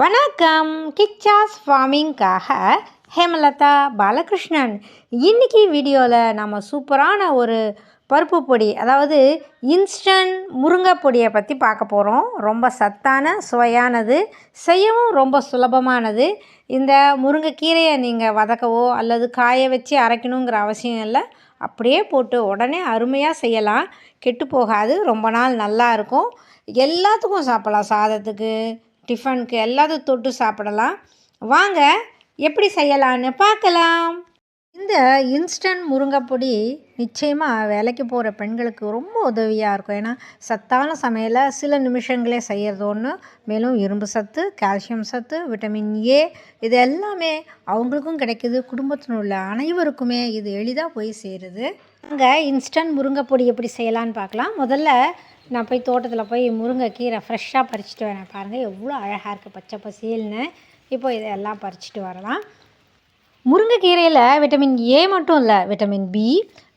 வணக்கம். கிச்சாஸ் ஃபார்மிங்காக ஹேமலதா பாலகிருஷ்ணன். இன்னைக்கு வீடியோவில் நம்ம சூப்பரான ஒரு பருப்பு பொடி அதாவது இன்ஸ்டன்ட் முருங்கை பொடியை பற்றி பார்க்க போகிறோம் ரொம்ப சத்தான சுவையானது செய்யவும் ரொம்ப சுலபமானது. இந்த முருங்கைக்கீரையை நீங்கள் வதக்கவோ அல்லது காய வச்சு அரைக்கணுங்கிற அவசியம் இல்லை. அப்படியே போட்டு உடனே அருமையாக செய்யலாம். கெட்டு போகாது. ரொம்ப நாள் நல்லா இருக்கும். எல்லாத்துக்கும் சாப்பிடலாம். சாதத்துக்கு டிஃபனுக்கு எல்லாத்தையும் தொட்டு சாப்பிடலாம். வாங்க எப்படி செய்யலான்னு பார்க்கலாம். இந்த இன்ஸ்டன்ட் முருங்கைப்பொடி நிச்சயமாக வேலைக்கு போகிற பெண்களுக்கு ரொம்ப உதவியாக இருக்கும். ஏன்னா சத்தான சமையலை சில நிமிஷங்களே செய்கிறது ஒன்று மேலும் இரும்பு சத்து கால்சியம் சத்து விட்டமின் ஏ இது எல்லாமே அவங்களுக்கும் கிடைக்கிது. குடும்பத்தில் உள்ள அனைவருக்குமே இது எளிதாக போய் சேருது. அங்கே இன்ஸ்டன்ட் முருங்கைப்பொடி எப்படி செய்யலான்னு பார்க்கலாம். முதல்ல நான் போய் தோட்டத்தில் போய் முருங்கைக்கீரை ஃப்ரெஷ்ஷாக பறிச்சுட்டு வரேன். பாருங்கள் எவ்வளோ அழகாக இருக்குது பச்சை பசியல்னு. இப்போ இதெல்லாம் பறிச்சுட்டு வரலாம். முருங்கைக்கீரையில் விட்டமின் ஏ மட்டும் இல்லை. Vitamin B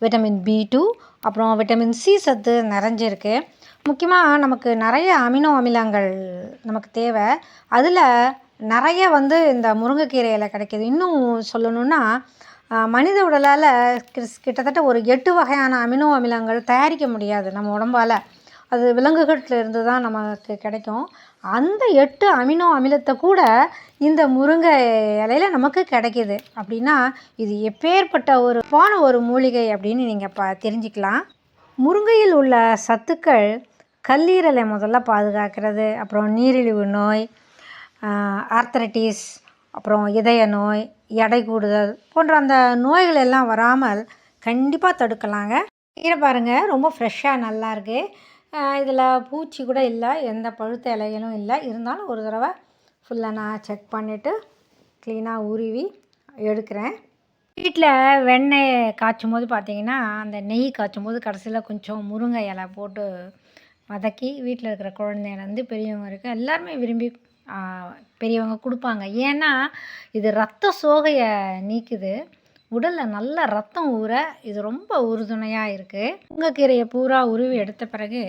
vitamin B two அப்புறம் விட்டமின் சி சத்து நிறைஞ்சிருக்கு. முக்கியமாக நமக்கு நிறைய அமினோ அமிலங்கள் நமக்கு தேவை. அதில் நிறைய வந்து இந்த முருங்கைக்கீரையில் கிடைக்கிது. இன்னும் சொல்லணுன்னா மனித உடலால் கிட்டத்தட்ட ஒரு எட்டு வகையான அமினோ அமிலங்கள் தயாரிக்க முடியாது நம்ம உடம்பால். அது விலங்குகள்ல இருந்து தான் நமக்கு கிடைக்கும். அந்த எட்டு அமினோ அமிலத்தை கூட இந்த முருங்கை இலையில நமக்கு கிடைக்கிது. அப்படின்னா இது எப்பேற்பட்ட ஒரு போன ஒரு மூலிகை அப்படின்னு நீங்கள் ப தெரிஞ்சுக்கலாம். முருங்கையில் உள்ள சத்துக்கள் கல்லீரலை முதல்ல பாதுகாக்கிறது அப்புறம் நீரிழிவு நோய் ஆர்த்தரைட்டிஸ் அப்புறம் இதய நோய் எடை கூடுதல் போன்ற அந்த நோய்கள் எல்லாம் வராமல் கண்டிப்பாக தடுக்கலாங்க. கீரை பாருங்கள் ரொம்ப ஃப்ரெஷ்ஷாக நல்லாயிருக்கு இதில் பூச்சி கூட இல்லை எந்த பழுத்த இலைகளும் இல்லை. இருந்தாலும் ஒரு தடவை ஃபுல்லாக நான் செக் பண்ணிவிட்டு க்ளீனாக உருவி எடுக்கிறேன். வீட்டில் வெண்ணெய் காய்ச்சும் போது பார்த்தீங்கன்னா அந்த நெய் காய்ச்சும் போது கடைசியில் கொஞ்சம் முருங்கை இலை போட்டு வதக்கி வீட்டில் இருக்கிற குழந்தையிலேருந்து பெரியவங்க இருக்குது எல்லாருமே விரும்பி பெரியவங்க கொடுப்பாங்க. ஏன்னா இது ரத்த சோகையை நீக்குது. உடலில் நல்ல ரத்தம் ஊற இது ரொம்ப உறுதுணையாக இருக்குது முருங்கைக்கீரையை பூரா உருவி எடுத்த பிறகு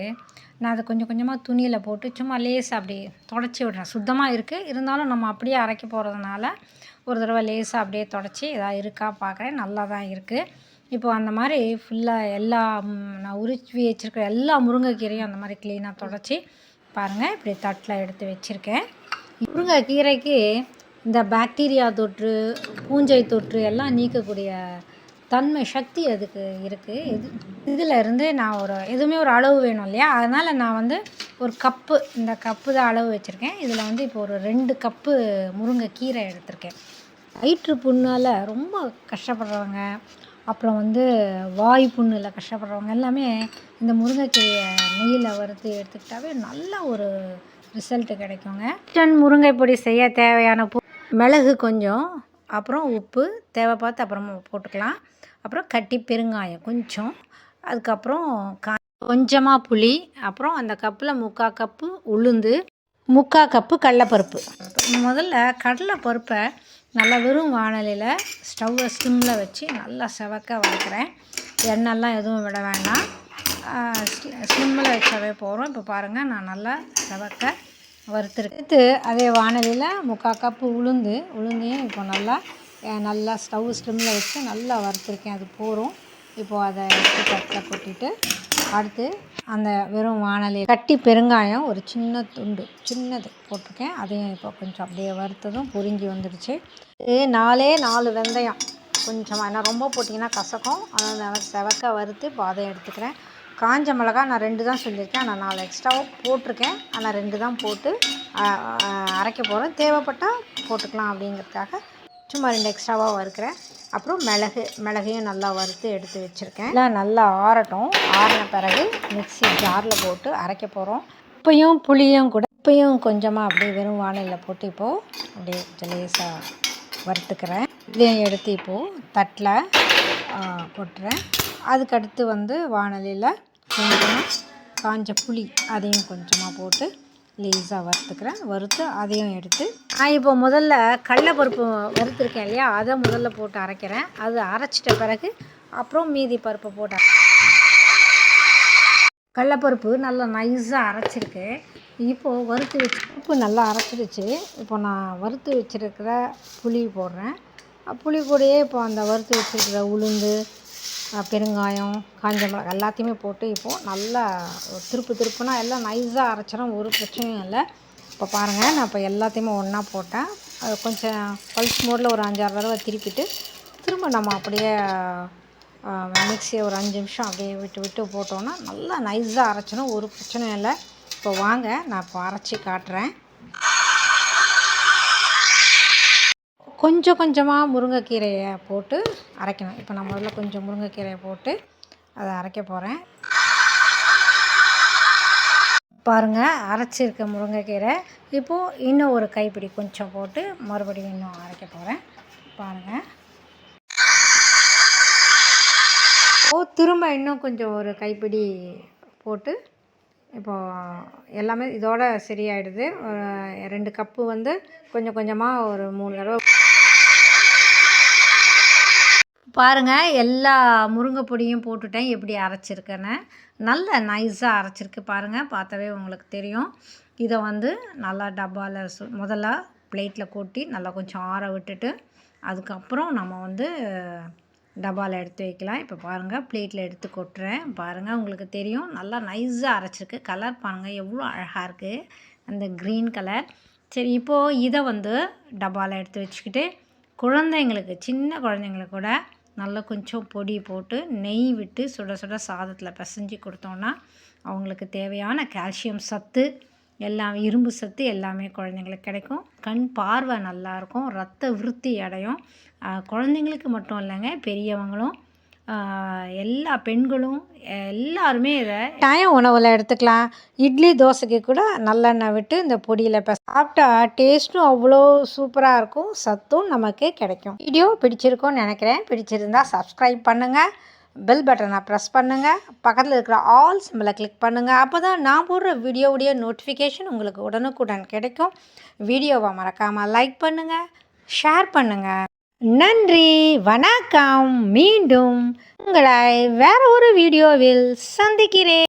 நான் அதை கொஞ்சம் கொஞ்சமாக துணியில் போட்டு சும்மா லேசாக அப்படி தொடச்சி விடுறேன். சுத்தமாக இருக்குது இருந்தாலும் நம்ம அப்படியே அரைக்க போகிறதுனால ஒரு தடவை லேசாக அப்படியே தொடச்சி இதாக இருக்கா பார்க்குறேன் நல்லா தான் இருக்குது இப்போ அந்த மாதிரி ஃபுல்லாக எல்லா நான் உருவி வச்சுருக்கிற எல்லா முருங்கைக்கீரையும் அந்த மாதிரி க்ளீனாக தொடச்சி பாருங்கள் இப்படி தட்டில் எடுத்து வச்சுருக்கேன். முருங்கைக்கீரைக்கு இந்த பாக்டீரியா தொற்று பூஞ்சை தொற்று எல்லாம் நீக்கக்கூடிய தன்மை சக்தி அதுக்கு இருக்குது இது இதில் இருந்து நான் ஒரு எதுவுமே ஒரு அளவு வேணும் இல்லையா? அதனால் நான் வந்து ஒரு கப்பு இந்த கப்பு தான் அளவு வச்சுருக்கேன். இதில் வந்து இப்போ ஒரு ரெண்டு கப்பு முருங்கைக்கீரை எடுத்திருக்கேன். வயிற்று புண்ணால் ரொம்ப கஷ்டப்படுறவங்க அப்புறம் வந்து வாய் புண்ணில் கஷ்டப்படுறவங்க எல்லாமே இந்த முருங்கைக்கீரையை நெய்யில் வறுத்து எடுத்துக்கிட்டாவே நல்ல ஒரு ரிசல்ட்டு கிடைக்குங்க. டன் முருங்கை பொடி செய்ய தேவையான பொ மிளகு கொஞ்சம் அப்புறம் உப்பு தேவை பார்த்து அப்புறமா போட்டுக்கலாம். அப்புறம் கட்டி பெருங்காயம் கொஞ்சம் அதுக்கப்புறம் கா கொஞ்சமாக புளி அப்புறம் அந்த கப்பில் முக்கால் கப்பு உளுந்து முக்கால் கப்பு கடலைப்பருப்பு. முதல்ல கடலைப்பருப்பை நல்லா வெறும் வானலியில் ஸ்டவ்வை ஸ்டிம்மில் வச்சு நல்லா செவக்க வளர்க்குறேன் எண்ணெய்லாம் எதுவும் விட வேண்டாம் ஸ்டிம்மில் வச்சவே போகிறோம் இப்போ பாருங்கள் நான் நல்லா செவக்க வறுத்துருக்கு அதே வானலியில் முக்கால் கப்பு உளுந்து உளுந்தையும் இப்போ நல்லா நல்லா ஸ்டவ் ஸ்லிம்மில் வச்சு நல்லா வறுத்துருக்கேன். அது போகிறோம் இப்போது அதை எடுத்து கட்டில் கொட்டிட்டு அடுத்து அந்த வெறும் வானலி கட்டி பெருங்காயம் ஒரு சின்ன துண்டு சின்னது போட்டிருக்கேன். அதையும் இப்போ கொஞ்சம் அப்படியே வறுத்ததும் பொறிஞ்சி வந்துடுச்சு இது நாலே நாலு வெந்தயம். கொஞ்சமாக ஏன்னா ரொம்ப போட்டிங்கன்னா கசக்கும். அதனால் நான் செவக்க வறுத்து இப்போ அதை எடுத்துக்கிறேன். காஞ்ச மிளகா நான் ரெண்டு தான் சொல்லியிருக்கேன் நான் நாலு எக்ஸ்ட்ராவும் போட்டிருக்கேன். ஆனால் ரெண்டு தான் போட்டு அரைக்க போகிறேன் தேவைப்பட்டால் போட்டுக்கலாம் அப்படிங்கிறதுக்காக சும்மா ரெண்டு எக்ஸ்ட்ராவாக வறுக்கிறேன். அப்புறம் மிளகு மிளகையும் நல்லா வறுத்து எடுத்து வச்சுருக்கேன். எல்லாம் நல்லா ஆறட்டும். ஆறின பிறகு மிக்ஸி ஜாரில் போட்டு அரைக்க போகிறோம் உப்பையும் புளியும் கூட உப்பையும் கொஞ்சமாக அப்படியே வெறும் வானலில் போட்டு இப்போது அப்படியே ஜலேசாக லேசாக வறுத்துக்கிறேன். இதையும் எடுத்து இப்போது தட்டில் போட்டுறேன். அதுக்கடுத்து வந்து வானலியில் கொஞ்சமாக காஞ்ச புளி அதையும் கொஞ்சமாக போட்டு லேசாக வறுத்துக்கிறேன். வறுத்து அதையும் எடுத்து நான் இப்போ முதல்ல கடலப்பருப்பு வறுத்துருக்கேன் இல்லையா? அதை முதல்ல போட்டு அரைக்கிறேன். அது அரைச்சிட்ட பிறகு அப்புறம் மீதி பருப்பை போட்டு கடலப்பருப்பு நல்லா நைஸாக அரைச்சிருக்கு. இப்போது வறுத்து வச்சு உப்பு நல்லா அரைச்சிருச்சு. இப்போ நான் வறுத்து வச்சுருக்கிற புளி போடுறேன். புளி கூடயே இப்போ அந்த வறுத்து வச்சுருக்கிற உளுந்து பெருங்காயம் காஞ்ச மிளகாய் எல்லாத்தையுமே போட்டு இப்போது நல்லா திருப்பு திருப்புனா எல்லாம் நைஸாக அரைச்சிடும் ஒரு பிரச்சனையும் இல்லை. இப்போ பாருங்கள் நான் இப்போ எல்லாத்தையுமே ஒன்றா போட்டேன். அது கொஞ்சம் பல்ஸ் மோடில் ஒரு அஞ்சாறு தடவை திருப்பிட்டு திரும்ப நம்ம அப்படியே மிக்ஸியை ஒரு அஞ்சு நிமிஷம் அப்படியே விட்டு விட்டு போட்டோன்னா நல்லா நைஸாக அரைச்சிடும் ஒரு பிரச்சனையும் இல்லை. இப்போ வாங்க நான் இப்போ அரைச்சி காட்டுறேன். கொஞ்சம் கொஞ்சமாக முருங்கைக்கீரையை போட்டு அரைக்கணும். இப்போ நான் முதல்ல கொஞ்சம் முருங்கைக்கீரையை போட்டு அதை அரைக்க போகிறேன் பாருங்கள் அரைச்சிருக்க முருங்கைக்கீரை. இப்போது இன்னும் ஒரு கைப்பிடி கொஞ்சம் போட்டு மறுபடியும் இன்னும் அரைக்க போகிறேன் பாருங்கள் ஓ திரும்ப இன்னும் கொஞ்சம் ஒரு கைப்பிடி போட்டு இப்போது எல்லாமே இதோட சரியாயிடுது. ரெண்டு கப்பு வந்து கொஞ்சம் கொஞ்சமாக ஒரு மூணு தடவை பாருங்கள் எல்லா முருங்கை பொடியும் போட்டுட்டேன். எப்படி அரைச்சிருக்கேன்னு. நல்ல நைஸாக அரைச்சிருக்கு பாருங்கள் பார்த்தாவே உங்களுக்கு தெரியும். இதை வந்து நல்லா டப்பாவில் சு முதல்ல பிளேட்டில் கொட்டி நல்லா கொஞ்சம் ஆற விட்டுட்டு அதுக்கப்புறம் நம்ம வந்து டப்பாவில் எடுத்து வைக்கலாம். இப்போ பாருங்கள் பிளேட்டில் எடுத்து கொட்டுறேன். பாருங்கள் உங்களுக்கு தெரியும். நல்லா நைஸாக அரைச்சிருக்கு. கலர் பாருங்கள் எவ்வளோ அழகாக இருக்குது அந்த க்ரீன் கலர் சரி இப்போது இதை வந்து டப்பாவில் எடுத்து வச்சுக்கிட்டு குழந்தைங்களுக்கு சின்ன குழந்தைங்களுக்கு கூட நல்லா கொஞ்சம் பொடி போட்டு நெய் விட்டு சுட சுட சாதத்தில் பிசைஞ்சு கொடுத்தோன்னா அவங்களுக்கு தேவையான கால்சியம் சத்து எல்லாம் இரும்பு சத்து எல்லாமே குழந்தைங்களுக்கு கிடைக்கும். கண் பார்வை நல்லாயிருக்கும் ரத்த விருத்தி அடையும். குழந்தைங்களுக்கு மட்டும் இல்லைங்க பெரியவங்களும் எல்லா பெண்களும் எல்லாருமே இதை டைம் உணவில் எடுத்துக்கலாம். இட்லி தோசைக்கு கூட நல்லெண்ணெய் விட்டு இந்த பொடியில் இப்போ சாப்பிட்டா டேஸ்ட்டும் அவ்வளோ சூப்பராக இருக்கும். சத்தும் நமக்கு கிடைக்கும். வீடியோ பிடிச்சிருக்கும்னு நினைக்கிறேன். பிடிச்சிருந்தா சப்ஸ்கிரைப் பண்ணுங்கள் பெல் பட்டனை ப்ரெஸ் பண்ணுங்கள் பக்கத்தில் இருக்கிற ஆல் சிம்பிளை கிளிக் பண்ணுங்கள் அப்போ தான் நான் போடுற வீடியோவுடைய நோட்டிஃபிகேஷன் உங்களுக்கு உடனுக்குடன் கிடைக்கும். வீடியோவை மறக்காமல் லைக் பண்ணுங்கள் ஷேர் பண்ணுங்கள் நன்றி வணக்கம். மீண்டும் உங்களை வேற ஒரு வீடியோவில் சந்திக்கிறேன்.